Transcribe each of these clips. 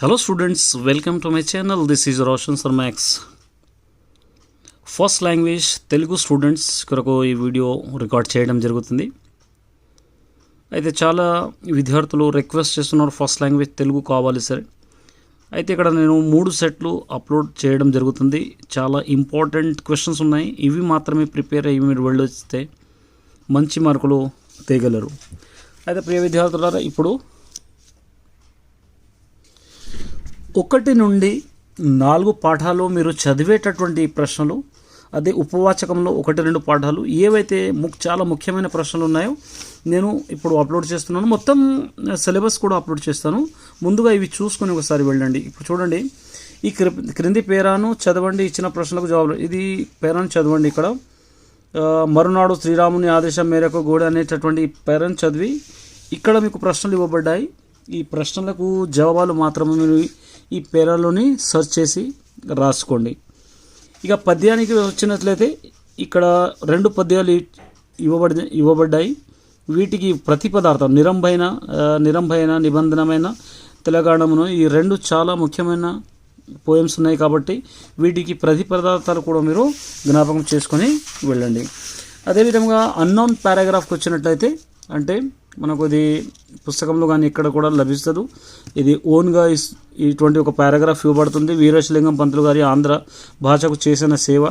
Hello students welcome to my channel this is Roshan sir max first language Telugu students కొరకు ఈ video record చేయడం జరుగుతుంది. అయితే చాలా విద్యార్థులు రిక్వెస్ట్ చేస్తున్నారు ఫస్ట్ లాంగ్వేజ్ తెలుగు కావాలి సరే అయితే ఇక్కడ నేను మూడు సెట్లు అప్లోడ్ చేయడం జరుగుతుంది. చాలా ఇంపార్టెంట్ క్వశ్చన్స్ ఉన్నాయి. ఇవి మాత్రమే ప్రిపేర్ అయ్యి మీరు వెళ్ళొస్తే మంచి మార్కులు తేగలరు అయితే ప్రియ విద్యార్థులారా ఇప్పుడు ఒకటి నుండి నాలుగు పాఠాలు మీరు చదివేటటువంటి ప్రశ్నలు అదే ఉపవాచకంలో ఒకటి రెండు పాఠాలు ఏవైతే చాలా ముఖ్యమైన ప్రశ్నలు ఉన్నాయో నేను ఇప్పుడు అప్లోడ్ చేస్తున్నాను. మొత్తం సిలబస్ కూడా అప్లోడ్ చేస్తాను. ముందుగా ఇవి చూసుకొని ఒకసారి వెళ్ళండి. ఇప్పుడు చూడండి. ఈ క్రి- క్రింది పేరాను చదవండి ఇచ్చిన ప్రశ్నలకు జవాబులు. ఇది పేరాను చదవండి ఇక్కడ. మరునాడు శ్రీరాముని ఆదేశం మేరకు గోడ అనేటటువంటి పేరను చదివి ఇక్కడ మీకు ప్రశ్నలు ఇవ్వబడ్డాయి. ఈ ప్రశ్నలకు జవాబాలు మాత్రమే మీరు ఈ పేరాలోని సెర్చ్ చేసి రాసుకోండి. ఇక పద్యానికి వచ్చినట్లయితే ఇక్కడ రెండు పద్యాలు ఇవ్వబడి ఇవ్వబడ్డాయి. వీటికి ప్రతి పదార్థం నిరంభైన నిరంభైన నిబంధనమైన తెలంగాణమును ఈ రెండు చాలా ముఖ్యమైన పోయమ్స్ ఉన్నాయి కాబట్టి వీటికి ప్రతి పదార్థాలు కూడా మీరు జ్ఞాపకం చేసుకొని వెళ్ళండి. అదేవిధంగా అన్నోన్ పారాగ్రాఫ్కి వచ్చినట్లయితే అంటే మనకు ఇది పుస్తకంలో కానీ ఇక్కడ కూడా లభిస్తుంది. ఇది ఓన్గా ఇస్- ఇటువంటి ఒక పారాగ్రాఫ్ ఇవ్వబడుతుంది. వీరేశలింగం పంతులు గారి ఆంధ్ర భాషకు చేసిన సేవ.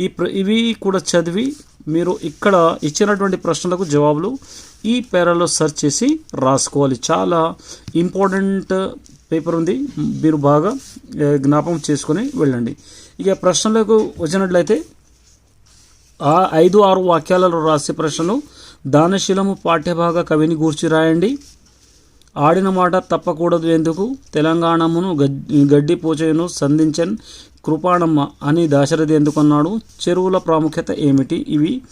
ఈ ప్ర ఇవి కూడా చదివి మీరు ఇక్కడ ఇచ్చినటువంటి ప్రశ్నలకు జవాబులు ఈ పేరాలో సెర్చ్ చేసి రాసుకోవాలి. చాలా ఇంపార్టెంట్ పేపర్ ఉంది. మీరు బాగా జ్ఞాపకం చేసుకొని వెళ్ళండి. ఇక ప్రశ్నలకు వచ్చినట్లయితే ఆ ఐదు ఆరు వాక్యాలలో రాసే ప్రశ్నలు దానశీలము పాఠ్యభాగ కవిని గూర్చి రాయండి. ఆడిన మాట తప్పకూడదు ఎందుకు? తెలంగాణమును గడ్డి పూచను సంధించన్ కృపాణమ్మ అని దాశరథి ఎందుకన్నాడు? చెరువుల ప్రాముఖ్యత ఏమిటి? ఇవి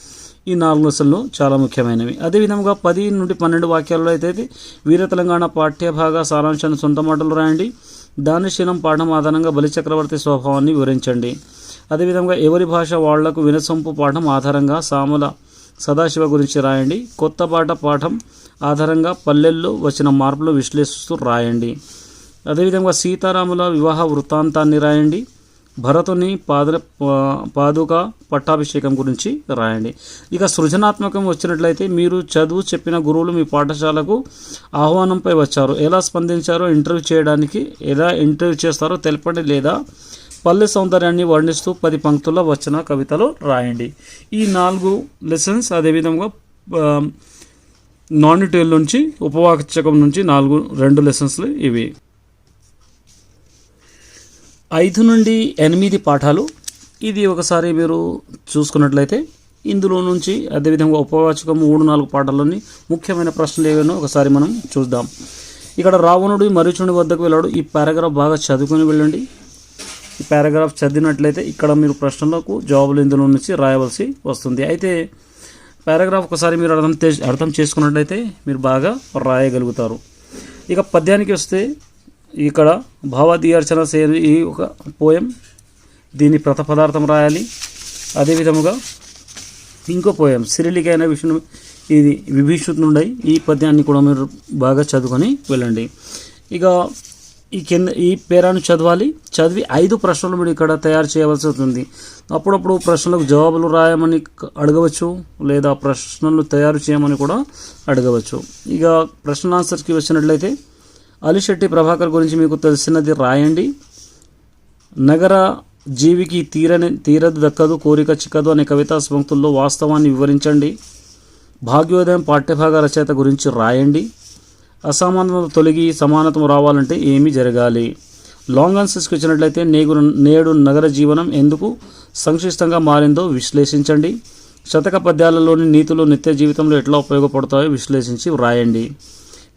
ఈ నాలుగు లెసన్లు చాలా ముఖ్యమైనవి. అదేవిధంగా పది నుండి పన్నెండు వాక్యాల్లో అయితే వీర తెలంగాణ పాఠ్యభాగ సారాంశాన్ని సొంత మాటలు రాయండి. దానశీలం పాఠం ఆధారంగా బలిచక్రవర్తి స్వభావాన్ని వివరించండి. అదేవిధంగా ఎవరి భాష వాళ్ళకు వినసొంపు పాఠం ఆధారంగా సామల సదాశివ గురించి రాయండి. కొత్త పాట పాఠం ఆధారంగా పల్లెల్లో వచ్చిన మార్పులు విశ్లేషిస్తూ రాయండి. అదేవిధంగా సీతారాముల వివాహ వృత్తాంతాన్ని రాయండి. భరతుని పాద పాదుక పట్టాభిషేకం గురించి రాయండి. ఇక సృజనాత్మకం వచ్చినట్లయితే మీరు చదువు చెప్పిన గురువులు మీ పాఠశాలకు ఆహ్వానంపై వచ్చారు. ఎలా స్పందించారో ఇంటర్వ్యూ చేయడానికి ఎలా ఇంటర్వ్యూ చేస్తారో తెలపండి లేదా పల్లె సౌందర్యాన్ని వర్ణిస్తూ పది పంక్తుల వచ్చిన కవితలు రాయండి. ఈ నాలుగు లెసన్స్ అదేవిధంగా నాన్ డీటెయిల్ నుంచి ఉపవాచకం నుంచి నాలుగు రెండు లెసన్స్లు ఇవి. ఐదు నుండి ఎనిమిది పాఠాలు. ఇది ఒకసారి మీరు చూసుకున్నట్లయితే ఇందులో నుంచి అదేవిధంగా ఉపవాచకం మూడు నాలుగు పాఠాల్లోని ముఖ్యమైన ప్రశ్నలు ఏవేనో ఒకసారి మనం చూద్దాం. ఇక్కడ రావణుడు మరీచుని వద్దకు వెళ్ళాడు. ఈ పారాగ్రాఫ్ బాగా చదువుకొని వెళ్ళండి. ఈ పారాగ్రాఫ్ చదివినట్లయితే ఇక్కడ మీరు ప్రశ్నలకు జవాబులు ఇందులో నుంచి రాయవలసి వస్తుంది. అయితే పారాగ్రాఫ్ ఒకసారి మీరు అర్థం అర్థం చేసుకున్నట్లయితే మీరు బాగా రాయగలుగుతారు. ఇక పద్యానికి వస్తే ఇక్కడ భావదీయర్చన సే ఈ ఒక పోయం దీని ప్రత పదార్థం రాయాలి. అదేవిధముగా ఇంకో పోయం సిరిలికైన విష్ణు ఇది విభీషణుడై ఈ పద్యాన్ని కూడా మీరు బాగా చదువుకొని వెళ్ళండి. ఇక ఈ కింద ఈ పేరాను చదవాలి. చదివి ఐదు ప్రశ్నలు మీరు ఇక్కడ తయారు చేయవలసి ఉంటుంది అప్పుడప్పుడు ప్రశ్నలకు జవాబులు రాయమని అడగవచ్చు లేదా ప్రశ్నలు తయారు చేయమని కూడా అడగవచ్చు. ఇక ప్రశ్న ఆన్సర్స్కి వచ్చినట్లయితే అలిశెట్టి ప్రభాకర్ గురించి మీకు తెలిసినది రాయండి. నగర జీవికి తీరని తీరదు దక్కదు కోరిక చిక్కదు అనే కవితా స్పంక్తుల్లో వాస్తవాన్ని వివరించండి. భాగ్యోదయం పాఠ్యభాగ రచయిత గురించి రాయండి. అసమానత తొలగి సమానత్వం రావాలంటే ఏమి జరగాలి. లాంగ్ ఆన్సర్స్కి వచ్చినట్లయితే నేగు నేడు నగర జీవనం ఎందుకు సంక్లిష్టంగా మారిందో విశ్లేషించండి. శతక పద్యాలలోని నీతులు నిత్య జీవితంలో ఎట్లా ఉపయోగపడతాయో విశ్లేషించి వ్రాయండి.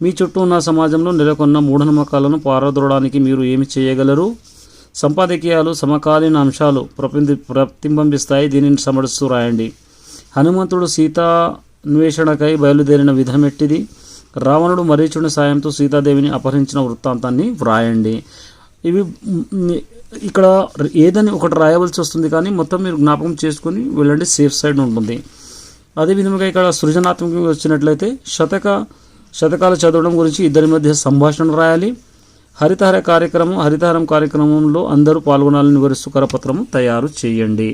మీ చుట్టూ ఉన్న సమాజంలో నెలకొన్న మూఢనమ్మకాలను పారద్రోడానికి మీరు ఏమి చేయగలరు? సంపాదకీయాలు సమకాలీన అంశాలు ప్రతిబింబి ప్రతిబింబిస్తాయి. దీనిని సమడుస్తూ రాయండి హనుమంతుడు సీతాన్వేషణకై బయలుదేరిన విధమెట్టిది రావణుడు మరీచుడి సాయంతో సీతాదేవిని అపహరించిన వృత్తాంతాన్ని వ్రాయండి. ఇవి ఇక్కడ ఏదని ఒకటి రాయవలసి వస్తుంది కానీ మొత్తం మీరు జ్ఞాపకం చేసుకొని వెళ్ళండి సేఫ్ సైడ్ ఉంటుంది. అదేవిధంగా ఇక్కడ సృజనాత్మకంగా వచ్చినట్లయితే శతక శతకాలు చదవడం గురించి ఇద్దరి మధ్య సంభాషణ రాయాలి. హరితహర కార్యక్రమం హరితహారం కార్యక్రమంలో అందరూ పాల్గొనాలని వివరిస్తూ కరపత్రము తయారు చేయండి.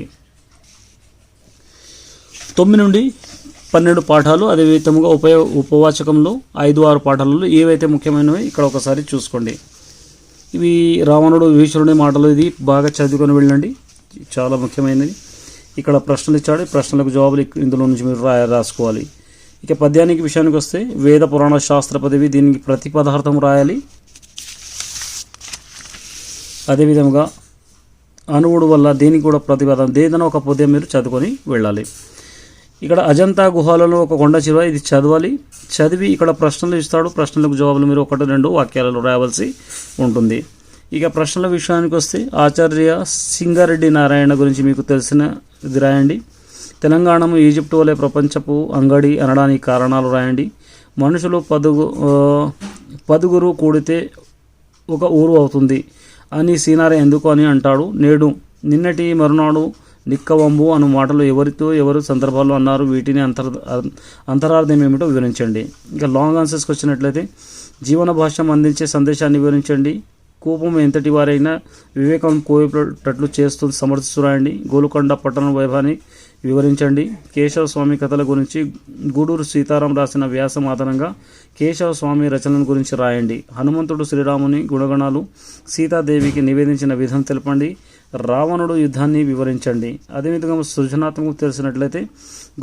తొమ్మిది నుండి పన్నెండు పాఠాలు అదే విధముగా ఉప ఉపవాచకంలో ఐదు ఆరు పాఠాలలో ఏవైతే ముఖ్యమైనవి ఇక్కడ ఒకసారి చూసుకోండి. ఇవి రావణుడు విభీషణుడి మాటలు ఇది. బాగా చదువుకొని వెళ్ళండి. చాలా ముఖ్యమైనది. ఇక్కడ ప్రశ్నలు ఇచ్చాడు. ప్రశ్నలకు జవాబులు ఇందులో నుంచి మీరు రా రాసుకోవాలి. ఇక పద్యానికి విషయానికి వస్తే వేద పురాణ శాస్త్ర పదవి దీనికి ప్రతి పదార్థం రాయాలి. అదేవిధంగా అనువుడు వల్ల దీనికి కూడా ప్రతిపాదన ఏదైనా ఒక పద్యం మీరు చదువుకొని వెళ్ళాలి. ఇక్కడ అజంతా గుహాలలో ఒక కొండ చిరువ ఇది చదవాలి. చదివి ఇక్కడ ప్రశ్నలు ఇస్తాడు. ప్రశ్నలకు జవాబులు మీరు ఒకటి రెండు వాక్యాలలో రాయవలసి ఉంటుంది. ఇక ప్రశ్నల విషయానికి వస్తే ఆచార్య సింగారెడ్డి నారాయణ గురించి మీకు తెలిసిన ఇది రాయండి. తెలంగాణము ఈజిప్ట్ వలె ప్రపంచపు అంగడి అనడానికి కారణాలు రాయండి. మనుషులు పదుగు పదుగురు కూడితే ఒక ఊరు అవుతుంది. అని సీనార ఎందుకు అని అంటాడు. నేడు నిన్నటి మరునాడు నిక్కవంబు అను మాటలు ఎవరితో ఎవరు సందర్భాల్లో అన్నారు వీటిని అంతర్ అంతరార్థం ఏమిటో వివరించండి. ఇంకా లాంగ్ ఆన్సర్స్కి వచ్చినట్లయితే జీవన భాష్యం అందించే సందేశాన్ని వివరించండి. కోపం ఎంతటి వారైనా వివేకం కోయటట్లు చేస్తుంది సమర్థిస్తురాయండి. గోలుకొండ పట్టణ వైభవాన్ని వివరించండి. కేశవ స్వామి కథల గురించి గూడూరు సీతారాం రాసిన వ్యాసం ఆధారంగా కేశవ స్వామి రచనల గురించి రాయండి. హనుమంతుడు శ్రీరాముని గుణగణాలు సీతాదేవికి నివేదించిన విధం తెలపండి. రావణుడు యుద్ధాన్ని వివరించండి. అదేవిధంగా సృజనాత్మకం తెలిసినట్లయితే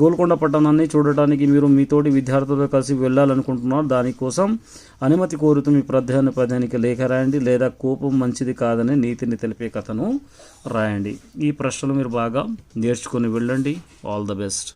గోల్కొండ పట్టణాన్ని చూడటానికి మీరు మీతోటి విద్యార్థులతో కలిసి వెళ్ళాలనుకుంటున్నారు. దానికోసం అనుమతి కోరుతూ మీ ప్రధాన పదానికి లేఖ రాయండి. లేదా కోపం మంచిది కాదని నీతిని తెలిపే కథను రాయండి. ఈ ప్రశ్నలు మీరు బాగా నేర్చుకుని వెళ్ళండి. All the best